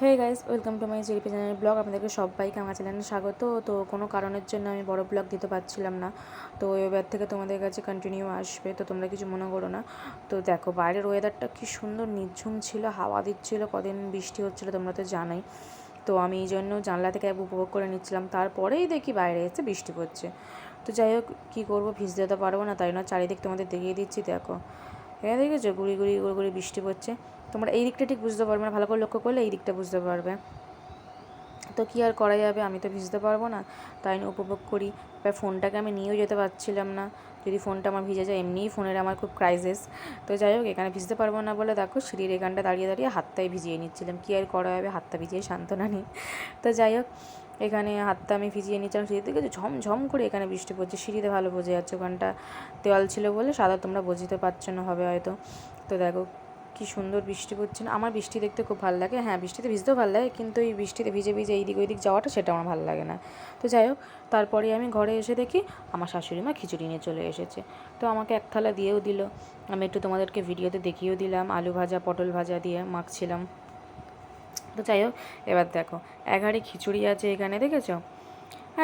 Hey guys welcome to my জেরিপি channel blog আপনাদেরকে সবাইকে আমার চ্যানেলে স্বাগত। তো কোনো কারণের জন্য আমি বড় ব্লগ দিতে পারছিলাম না। তো এবার থেকে তোমাদের কাছে কন্টিনিউ আসবে। তো তোমরা কিছু মনে করো না। তো দেখো, বাইরের ওয়েদারটা কি সুন্দর নির্ঝুম ছিল, হাওয়া দিচ্ছিল, কদিন বৃষ্টি হচ্ছিল তোমরা তো জানোই। তো আমি এই জন্য জানলা থেকে উপভোগ করে নিচ্ছিলাম। তারপরেই দেখি বাইরে এসে বৃষ্টি পড়ছে। তো যাই হোক, কী করব, ভিজতে তো পারব না, তাই না চারিদিক তোমাদের দেখিয়ে দিচ্ছি, দেখো। এখানে দেখেছ? গুড়ি গুড়ি গুড়ি গুড়ি বৃষ্টি পড়ছে। তোমরা এই দিকটা ঠিক বুঝতে পারবে না। ভালো করে লক্ষ্য করলে এই দিকটা বুঝতে পারবে। তো কী আর করা যাবে? আমি তো ভিজতে পারব না। তাই উপভোগ করি। এবার ফোনটাকে আমি নিয়েও যেতে পারছিলাম না। যদি ফোনটা আমার ভিজে যায়, এমনিই ফোনের আমার খুব ক্রাইসিস তো যাই হোক, এখানে ভিজতে পারব না বলে দেখো, সিঁড়ির এখানটা দাঁড়িয়ে দাঁড়িয়ে হাতটাই ভিজিয়ে নিচ্ছিলাম। কী আর করা যাবে? হাতটা ভিজিয়ে সান্ত্বনা নিই। তো যাই হোক এখানে হাতটা আমি ভিজিয়ে নিচ্ছিলাম সিঁড়ি থেকে ঝমঝম করে এখানে বৃষ্টি পড়ছে। সিঁড়িতে ভালো বোঝা যাচ্ছে, ওখানটা দেওয়াল ছিল বলে সাদা তোমরা বুঝতে পারছ না হবে হয়তো। তো দেখো কি সুন্দর বৃষ্টি পড়ছে না। আমার বৃষ্টি দেখতে খুব ভালো লাগে। হ্যাঁ বৃষ্টিতে ভিজতেও ভালো লাগে, কিন্তু এই বৃষ্টিতে ভিজে ভিজে এইদিক ওইদিক যাওয়াটা সেটা আমার ভালো লাগে না। তো যাই হোক, তারপরে আমি ঘরে এসে দেখি আমার শাশুড়ি মা খিচুড়ি নিয়ে চলে এসেছে। তো আমাকে এক থালা দিয়েও দিল। আমি একটু তোমাদেরকে ভিডিওতে দেখিয়েও দিলাম, আলু ভাজা, পটল ভাজা দিয়ে মাখছিলাম। তো যাই হোক, এবার দেখো এগারে খিচুড়ি আছে এখানে, দেখেছ?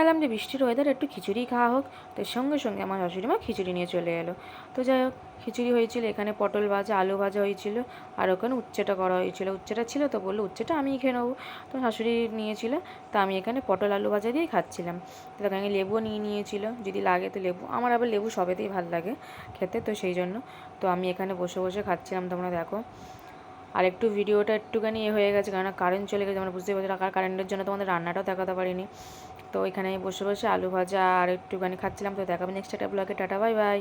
এলাম যে বৃষ্টির ওয়েদার একটু খিচুড়ি খাওয়া হোক তো সঙ্গে সঙ্গে আমার শাশুড়ি মা খিচুড়ি নিয়ে চলে এলো। তো যাই হোক, খিচুড়ি হয়েছিল, এখানে পটল ভাজা, আলু ভাজা হয়েছিল, আর ওখানে উচ্ছেটা করা হয়েছিল। উচ্ছেটা ছিল তো বলল, উচ্ছেটা আমি খেয়ে নেব। তো শাশুড়ি নিয়েছিল, তো আমি এখানে পটল, আলু ভাজা দিয়েই খাচ্ছিলাম। তো এখানে লেবুও নিয়ে নিয়েছিল, যদি লাগে তো লেবু, আমার আবার লেবু সবেতেই ভালো লাগে খেতে তো সেই জন্য। তো আমি এখানে বসে বসে খাচ্ছিলাম, তোমরা দেখো। আর একটু ভিডিওটা একটুখানি এ হয়ে গেছে, কেননা কারেন্ট চলে গেছে, আমরা বুঝতেই পারছি আর কারেন্টের জন্য তোমাদের রান্নাটাও দেখাতে পারিনি। তো এখানে বসে বসে আলু ভাজা আর একটুখানি খাচ্ছিলাম, তো দেখাবেন নেক্সট একটা ব্লগে টাটা বাই বাই